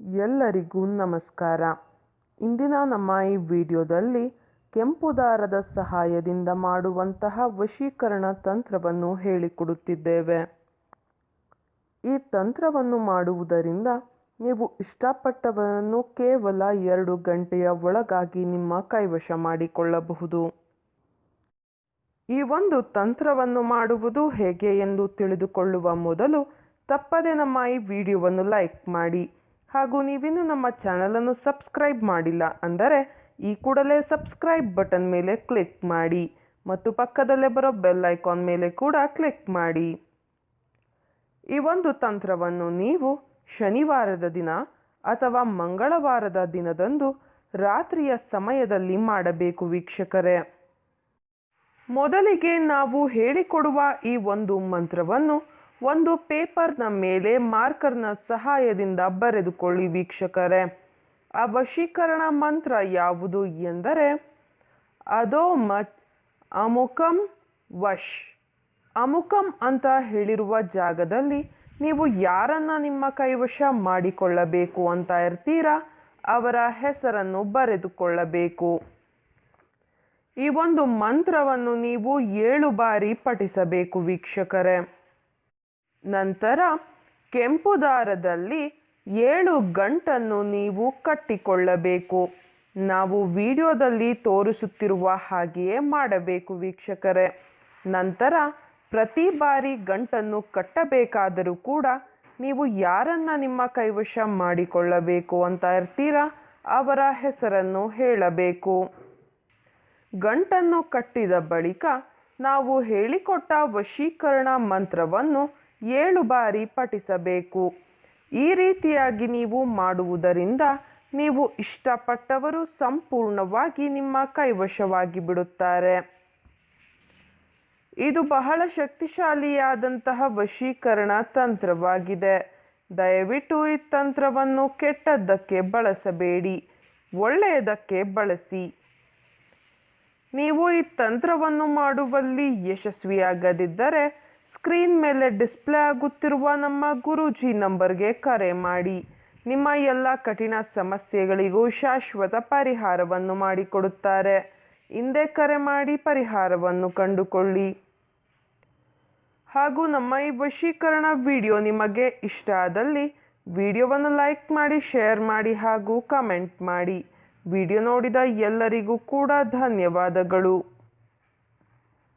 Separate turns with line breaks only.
ಎಲ್ಲರಿಗೂ ನಮಸ್ಕಾರ. ಇಂದಿನ ನಮ್ಮ ಈ ವಿಡಿಯೋದಲ್ಲಿ ಕೆಂಪು ದಾರದ ಸಹಾಯದಿಂದ ಮಾಡುವಂತಹ ವಶೀಕರಣ ತಂತ್ರವನ್ನು ಹೇಳಿಕೊಡುತ್ತಿದ್ದೇವೆ. ಈ ತಂತ್ರವನ್ನು ಮಾಡುವುದರಿಂದ ನೀವು ಇಷ್ಟಪಟ್ಟವರನ್ನು ಕೇವಲ ಎರಡು ಗಂಟೆಯ ಒಳಗಾಗಿ ನಿಮ್ಮ ಕೈವಶ ಮಾಡಿಕೊಳ್ಳಬಹುದು. ಈ ಒಂದು ತಂತ್ರವನ್ನು ಮಾಡುವುದು ಹೇಗೆ ಎಂದು ತಿಳಿದುಕೊಳ್ಳುವ ಮೊದಲು ತಪ್ಪದೆ ನಮ್ಮ ಈ ವಿಡಿಯೋವನ್ನು ಲೈಕ್ ಮಾಡಿ. ಹಾಗೂ ನೀವಿನ್ನು ನಮ್ಮ ಚಾನಲನ್ನು ಸಬ್ಸ್ಕ್ರೈಬ್ ಮಾಡಿಲ್ಲ ಅಂದರೆ ಈ ಕೂಡಲೇ ಸಬ್ಸ್ಕ್ರೈಬ್ ಬಟನ್ ಮೇಲೆ ಕ್ಲಿಕ್ ಮಾಡಿ ಮತ್ತು ಪಕ್ಕದಲ್ಲೇ ಬರೋ ಬೆಲ್ ಐಕಾನ್ ಮೇಲೆ ಕೂಡ ಕ್ಲಿಕ್ ಮಾಡಿ. ಈ ಒಂದು ತಂತ್ರವನ್ನು ನೀವು ಶನಿವಾರದ ದಿನ ಅಥವಾ ಮಂಗಳವಾರದ ದಿನದಂದು ರಾತ್ರಿಯ ಸಮಯದಲ್ಲಿ ಮಾಡಬೇಕು ವೀಕ್ಷಕರೇ. ಮೊದಲಿಗೆ ನಾವು ಹೇಳಿಕೊಡುವ ಈ ಒಂದು ಮಂತ್ರವನ್ನು ಒಂದು ಪೇಪರ್ನ ಮೇಲೆ ಮಾರ್ಕರ್ನ ಸಹಾಯದಿಂದ ಬರೆದುಕೊಳ್ಳಿ ವೀಕ್ಷಕರೇ. ಆ ವಶೀಕರಣ ಮಂತ್ರ ಯಾವುದು ಎಂದರೆ, ಅದೋ ಮಚ್ ಅಮುಕಂ ವಶ್. ಅಮುಕಂ ಅಂತ ಹೇಳಿರುವ ಜಾಗದಲ್ಲಿ ನೀವು ಯಾರನ್ನ ನಿಮ್ಮ ಕೈವಶ ಮಾಡಿಕೊಳ್ಳಬೇಕು ಅಂತ ಇರ್ತೀರಾ? ಅವರ ಹೆಸರನ್ನು ಬರೆದುಕೊಳ್ಳಬೇಕು. ಈ ಒಂದು ಮಂತ್ರವನ್ನು ನೀವು ಏಳು ಬಾರಿ ಪಠಿಸಬೇಕು ವೀಕ್ಷಕರೇ. ನಂತರ ಕೆಂಪು ದಾರದಲ್ಲಿ ಏಳು ಗಂಟನ್ನು ನೀವು ಕಟ್ಟಿಕೊಳ್ಳಬೇಕು. ನಾವು ವಿಡಿಯೋದಲ್ಲಿ ತೋರಿಸುತ್ತಿರುವ ಹಾಗೆಯೇ ಮಾಡಬೇಕು ವೀಕ್ಷಕರೇ. ನಂತರ ಪ್ರತಿ ಬಾರಿ ಗಂಟನ್ನು ಕಟ್ಟಬೇಕಾದರೂ ಕೂಡ ನೀವು ಯಾರನ್ನ ನಿಮ್ಮ ಕೈವಶ ಮಾಡಿಕೊಳ್ಳಬೇಕು ಅಂತ ಇರ್ತೀರಾ? ಅವರ ಹೆಸರನ್ನು ಹೇಳಬೇಕು. ಗಂಟನ್ನು ಕಟ್ಟಿದ ಬಳಿಕ ನಾವು ಹೇಳಿಕೊಟ್ಟ ವಶೀಕರಣ ಮಂತ್ರವನ್ನು ಏಳು ಬಾರಿ ಪಠಿಸಬೇಕು. ಈ ರೀತಿಯಾಗಿ ನೀವು ಮಾಡುವುದರಿಂದ ನೀವು ಇಷ್ಟಪಟ್ಟವರು ಸಂಪೂರ್ಣವಾಗಿ ನಿಮ್ಮ ಕೈವಶವಾಗಿ ಬಿಡುತ್ತಾರೆ. ಇದು ಬಹಳ ಶಕ್ತಿಶಾಲಿಯಾದಂತಹ ವಶೀಕರಣ ತಂತ್ರವಾಗಿದೆ. ದಯವಿಟ್ಟು ಈ ತಂತ್ರವನ್ನು ಕೆಟ್ಟದ್ದಕ್ಕೆ ಬಳಸಬೇಡಿ. ಒಳ್ಳೆಯದಕ್ಕೆ ಬಳಸಿ. ನೀವು ಈ ತಂತ್ರವನ್ನು ಮಾಡುವಲ್ಲಿ ಯಶಸ್ವಿಯಾಗದಿದ್ದರೆ ಸ್ಕ್ರೀನ್ ಮೇಲೆ ಡಿಸ್ಪ್ಲೇ ಆಗುತ್ತಿರುವ ನಮ್ಮ ಗುರೂಜಿ ನಂಬರ್ಗೆ ಕರೆ ಮಾಡಿ. ನಿಮ್ಮ ಎಲ್ಲ ಕಠಿಣ ಸಮಸ್ಯೆಗಳಿಗೂ ಶಾಶ್ವತ ಪರಿಹಾರವನ್ನು ಮಾಡಿಕೊಡುತ್ತಾರೆ. ಹಿಂದೆ ಕರೆ ಮಾಡಿ ಪರಿಹಾರವನ್ನು ಕಂಡುಕೊಳ್ಳಿ. ಹಾಗೂ ನಮ್ಮ ಈ ವಶೀಕರಣ ವಿಡಿಯೋ ನಿಮಗೆ ಇಷ್ಟ ಆದಲ್ಲಿ ವಿಡಿಯೋವನ್ನು ಲೈಕ್ ಮಾಡಿ, ಶೇರ್ ಮಾಡಿ ಹಾಗೂ ಕಮೆಂಟ್ ಮಾಡಿ. ವಿಡಿಯೋ ನೋಡಿದ ಎಲ್ಲರಿಗೂ ಕೂಡ ಧನ್ಯವಾದಗಳು.